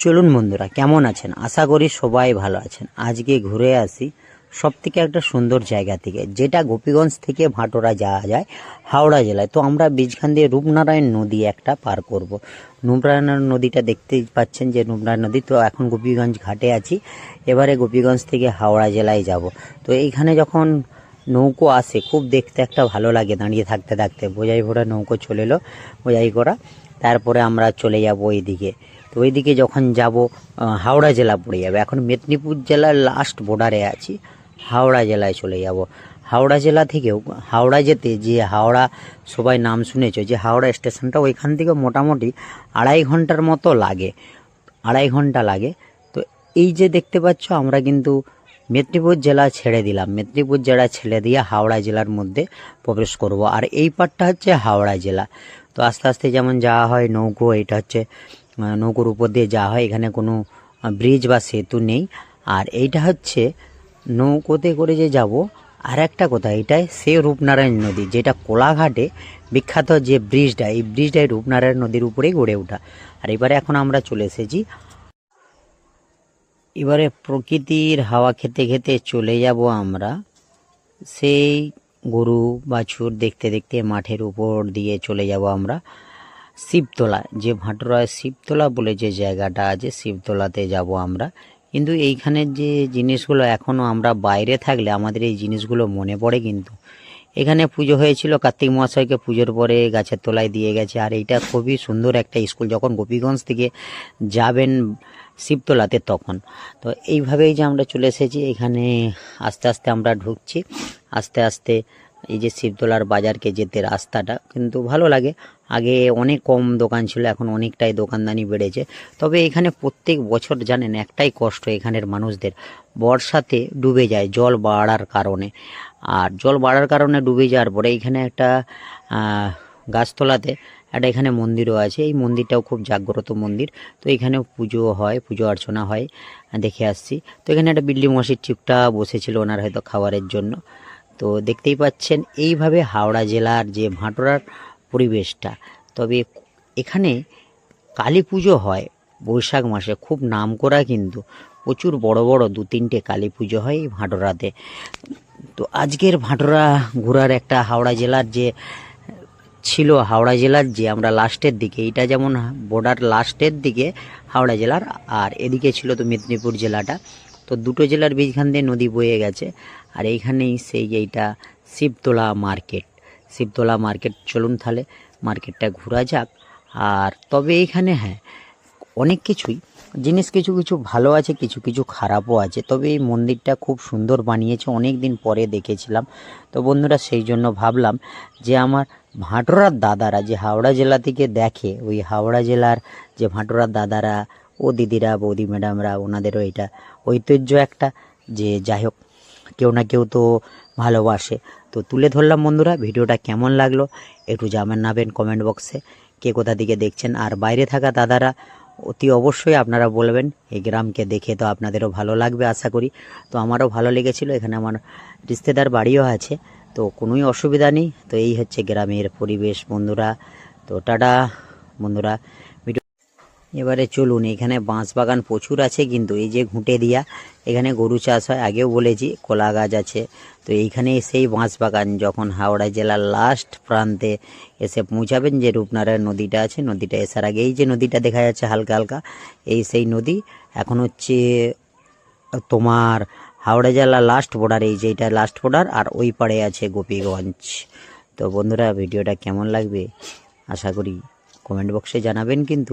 চলুন বন্ধুরা, কেমন আছেন? আশা করি সবাই ভালো আছেন। আজকে ঘুরে আসি সব থেকে একটা সুন্দর জায়গা থেকে, যেটা গোপীগঞ্জ থেকে ভাটোরা যাওয়া যায়, হাওড়া জেলায়। তো আমরা বীজখান দিয়ে রূপনারায়ণ নদী একটা পার করব। রূপনারায়ণ নদীটা দেখতেই পাচ্ছেন যে রূপনারায়ণ নদী, তো এখন গোপীগঞ্জ ঘাটে আছি। এবারে গোপীগঞ্জ থেকে হাওড়া জেলায় যাব। তো এইখানে যখন নৌকো আসে, খুব দেখতে একটা ভালো লাগে দাঁড়িয়ে থাকতে থাকতে। বোঝাই ভরা নৌকো চলে এলো, বোঝাই করা। তারপরে আমরা চলে যাব ওইদিকে তো ওইদিকে যখন যাব হাওড়া জেলা পড়ে যাবে। এখন মেদিনীপুর জেলার লাস্ট বর্ডারে আছি, হাওড়া জেলায় চলে যাব। হাওড়া জেলা থেকেও, হাওড়া যেতে, যে হাওড়া সবাই নাম শুনেছো, যে হাওড়া স্টেশনটা ওইখান থেকে মোটামুটি আড়াই ঘণ্টার মতো লাগে, আড়াই ঘণ্টা লাগে। তো এই যে দেখতে পাচ্ছ, আমরা কিন্তু মেদিনীপুর জেলা ছেড়ে দিলাম। মেদিনীপুর জেলা ছেড়ে দিয়ে হাওড়া জেলার মধ্যে প্রবেশ করব। আর এই পার্টটা হচ্ছে হাওড়া জেলা। তো আস্তে আস্তে যেমন যাওয়া হয় নৌকো, এটা হচ্ছে নৌকোর উপর দিয়ে যাওয়া হয়, এখানে কোনো ব্রিজ বা সেতু নেই। আর এইটা হচ্ছে নৌকোতে করে যে যাব আর একটা কথা এটাই সে রূপনারায়ণ নদী, যেটা কোলাঘাটে বিখ্যাত যে ব্রিজটা, এই ব্রিজটাই রূপনারায়ণ নদীর উপরেই গড়ে ওঠা। আর এবারে এখন আমরা চলে এসেছি। এবারে প্রকৃতির হাওয়া খেতে খেতে চলে যাব আমরা সেই গরু বাছুর দেখতে দেখতে মাঠের উপর দিয়ে চলে যাব আমরা। শিবতলা, যে ভাটরায় শিবতলা বলে যে জায়গাটা আছে, শিবতলাতে যাব আমরা। কিন্তু এইখানের যে জিনিসগুলো এখনও আমরা বাইরে থাকলে আমাদের এই জিনিসগুলো মনে পড়ে কিন্তু। এখানে পুজো হয়েছিল, কার্তিক মহাশয়কে পুজোর পরে গাছের তলায় দিয়ে গেছে। আর এইটা খুবই সুন্দর একটা স্কুল, যখন গোপীগঞ্জ থেকে যাবেন শিবতলাতে তখন। তো এইভাবেই যে আমরা চলে এসেছি, এখানে আস্তে আস্তে আমরা ঢুকছি। আস্তে আস্তে এই যে শিবতলার বাজারকে যেতে রাস্তাটা কিন্তু ভালো লাগে। আগে অনেক কম দোকান ছিল, এখন অনেকটাই দোকানদানি বেড়েছে। তবে এখানে প্রত্যেক বছর জানেন একটাই কষ্ট এখানের মানুষদের, বর্ষাতে ডুবে যায়, জল বাড়ার কারণে। আর জল বাড়ার কারণে ডুবে যাওয়ার পরে এখানে একটা গাছতলাতে একটা এখানে মন্দিরও আছে। এই মন্দিরটাও খুব জাগ্রত মন্দির। তো এখানেও পুজো হয়, পুজো অর্চনা হয়। দেখে আসছি। তো এখানে একটা বিল্লি মসির চিপটা বসেছিল, ওনার হয়তো খাবারের জন্য। তো দেখতেই পাচ্ছেন এইভাবে হাওড়া জেলার যে ভাটোরার পরিবেশটা, তবে এখানে কালী পুজো হয় বৈশাখ মাসে, খুব নাম করা কিন্তু প্রচুর বড় বড় দু তিনটে কালী পুজো হয় এই ভাটোরাতে। তো আজকের ভাটোরা ঘোরার একটা হাওড়া জেলার যে ছিল, হাওড়া জেলার যে আমরা লাস্টের দিকে এটা যেমন বর্ডার লাস্টের দিকে হাওড়া জেলার, আর এদিকে ছিল তো মেদিনীপুর জেলাটা। তো দুটো জেলার বীজখান দিয়ে নদী বয়ে গেছে। আর এইখানেই সেই এইটা শিবতলা মার্কেট। শিবতলা মার্কেট, চলুন তাহলে মার্কেটটা ঘোরা যাক। আর তবে এইখানে হ্যাঁ অনেক কিছুই, জিনিস কিছু কিছু ভালো আছে, কিছু কিছু খারাপও আছে। তবে এই মন্দিরটা খুব সুন্দর বানিয়েছে অনেক দিন পরে দেখেছিলাম। তো বন্ধুরা, সেই জন্য ভাবলাম যে আমার ভাটোরার দাদারা যে হাওড়া জেলা থেকে দেখে, ওই হাওড়া জেলার যে ভাটোরার দাদারা, ও দিদিরা, বৌদি ম্যাডামরা, ওনাদেরও এটা ঐতিহ্য একটা যে যাই হোক কেউ না কেউ তো ভালোবাসে। তো তুলে ধরলাম বন্ধুরা, ভিডিওটা কেমন লাগল একটু জানাবেন কমেন্ট বক্সে কে কোথা থেকে দেখছেন আর বাইরে থাকা দাদারা, অতি অবশ্যই আপনারা বলবেন, এই গ্রামকে দেখে তো আপনাদেরও ভালো লাগবে আশা করি। তো আমারও ভালো লেগেছিল, এখানে আমার রিস্তেদার বাড়িও আছে, তো কোনোই অসুবিধা নেই। তো এই হচ্ছে গ্রামের পরিবেশ বন্ধুরা। তো টাটা বন্ধুরা। এবারে চলুন, এখানে বাঁশ বাগান প্রচুর আছে কিন্তু এই যে ঘুঁটে দিয়া এখানে গরু চাষ হয়, আগেও বলেছি, কলা গাছ আছে। তো এইখানে সেই বাঁশ বাগান যখন হাওড়া জেলার লাস্ট প্রান্তে এসে পৌঁছাবেন যে রূপনারায়ণ নদীটা আছে, নদীটা এসার আগে এই যে নদীটা দেখা যাচ্ছে হালকা হালকা, এই সেই নদী। এখন হচ্ছে তোমার হাওড়া জেলা লাস্ট বর্ডার এই যে এটা লাস্ট বর্ডার আর ওই পাড়ে আছে গোপীগঞ্জ। তো বন্ধুরা, ভিডিওটা কেমন লাগবে? আশা করি কমেন্ট বক্সে জানাবেন কিন্তু।